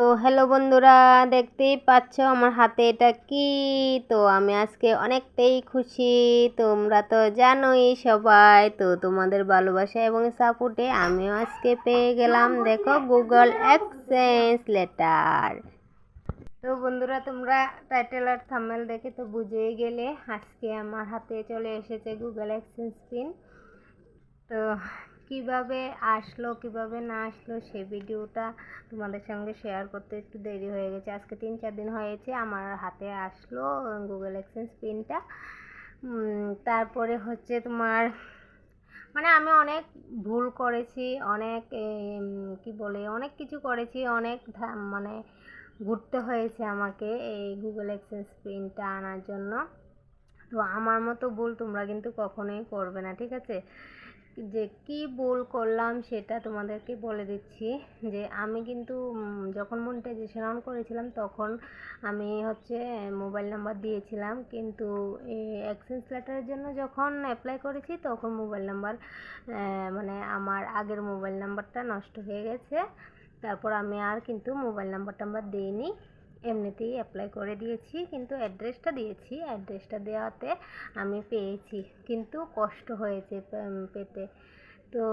তো হ্যালো বন্ধুরা, দেখতেই পাচ্ছ আমার হাতে এটা কি? তো আমি আজকে অনেকটাই খুশি। তোমরা তো জানোই সবাই, তো তোমাদের ভালোবাসা এবং সাপোর্টে আমিও আজকে পেয়ে গেলাম, দেখো গুগল এক্সচেঞ্জ লেটার তো বন্ধুরা, তোমরা টাইটেল আর থাম্বনেল দেখে তো বুঝেই গেলে, আজকে আমার হাতে চলে এসেছে গুগল এক্সচেঞ্জ পিন তো কীভাবে আসলো, কীভাবে না আসলো, সে ভিডিওটা তোমাদের সঙ্গে শেয়ার করতে একটু দেরি হয়ে গেছে। আজকে তিন চার দিন হয়েছে, আমার হাতে আসলো গুগল এক্সচেঞ্জ পিনটা। তারপরে হচ্ছে তোমার মানে আমি অনেক ভুল করেছি, অনেক কি বলে, অনেক কিছু করেছি, অনেক মানে ঘুরতে হয়েছে আমাকে এই গুগল এক্সচেঞ্জ প্রিন্টটা আনার জন্য। তো আমার মতো ভুল তোমরা কিন্তু কখনোই করবে না, ঠিক আছে? যে কি ভুল করলাম সেটা তোমাদেরকে বলে দিচ্ছি যে আমি কিন্তু যখন মনিটাইজেশন অন করেছিলাম তখন আমি হচ্ছে মোবাইল নাম্বার দিয়েছিলাম। কিন্তু এক্সচেঞ্জ লেটারের জন্য যখন অ্যাপ্লাই করেছি তখন মোবাইল নাম্বার মানে আমার আগের মোবাইল নাম্বারটা নষ্ট হয়ে গেছে। তারপর আমি আর কিন্তু মোবাইল নাম্বার টাম্বার দিইনি। এমনিতেই অ্যাপ্লাই করে দিয়েছি, কিন্তু অ্যাড্রেসটা দিয়েছি। অ্যাড্রেসটা দেওয়াতে আমি পেয়েছি, কিন্তু কষ্ট হয়েছে পেতে। তো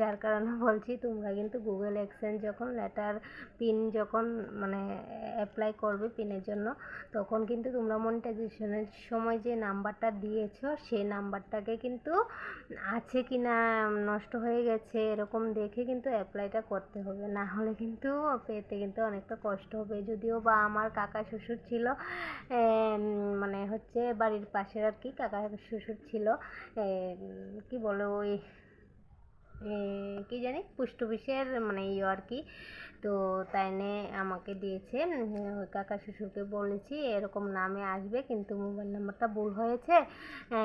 যার কারণে বলছি, তোমরা কিন্তু গুগল এক্সচেঞ্জ যখন লেটার পিন যখন মানে অ্যাপ্লাই করবে পিনের জন্য, তখন কিন্তু তোমরা মনিটাইজেশনের সময় যে নাম্বারটা দিয়েছ, সেই নাম্বারটাকে কিন্তু আছে কি না নষ্ট হয়ে গেছে, এরকম দেখে কিন্তু অ্যাপ্লাইটা করতে হবে। না হলে কিন্তু পেতে কিন্তু অনেকটা কষ্ট হবে। যদিও বা আমার কাকা শ্বশুর ছিল মানে হচ্ছে বাড়ির পাশের আর কি কাকা শ্বশুর ছিল কি বলে ওই কি জানি পোস্ট অফিসের মানে ইয়ে আর কি। তো তাই নিয়ে আমাকে দিয়েছে। কাকা শ্বশুরকে বলেছি, এরকম নামে আসবে, কিন্তু মোবাইল নাম্বারটা ভুল হয়েছে।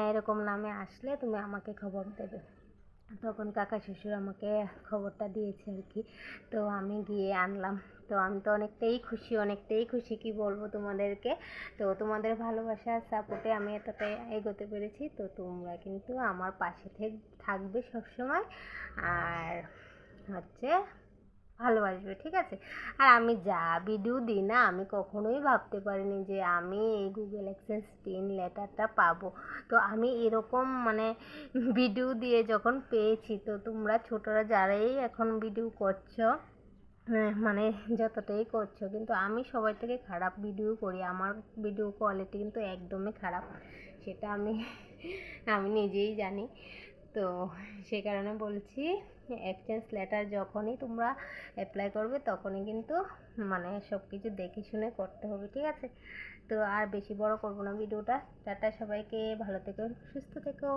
এরকম নামে আসলে তুমি আমাকে খবর দেবে। তখন কাকা শ্বশুর আমাকে খবরটা দিয়েছে আর কি। তো আমি গিয়ে আনলাম। তো আমি তো অনেকটাই খুশি অনেকটাই খুশি কি বলব তোমাদেরকে। তো তোমাদের ভালোবাসা সাপোর্টে আমি এতটাই এগোতে পেরেছি। তো তোমরা কিন্তু আমার পাশে থাকবে সবসময়। আর হচ্ছে ভালোবাসবে ঠিক আছে? আর আমি যা ভিডিও দিই না আমি কখনোই ভাবতে পারিনি যে আমি এই গুগল এক্সচেঞ্জ পিন লেটারটা পাবো। তো আমি এরকম মানে ভিডিও দিয়ে যখন পেয়েছি তো তোমরা ছোটরা যারাই এখন ভিডিও করছ হ্যাঁ, মানে যতটাই করছ কিন্তু আমি সবাই থেকে খারাপ ভিডিও করি। আমার ভিডিও কোয়ালিটি কিন্তু একদমই খারাপ সেটা আমি আমি নিজেই জানি। তো সে কারণে বলছি এক্সচেঞ্জ লেটার যখনই তোমরা অ্যাপ্লাই করবে, তখনই কিন্তু মানে সব কিছু দেখে শুনে করতে হবে, ঠিক আছে? তো আর বেশি বড় করব না ভিডিওটা। টাটা সবাইকে, ভালো থেকো, সুস্থ থেকো।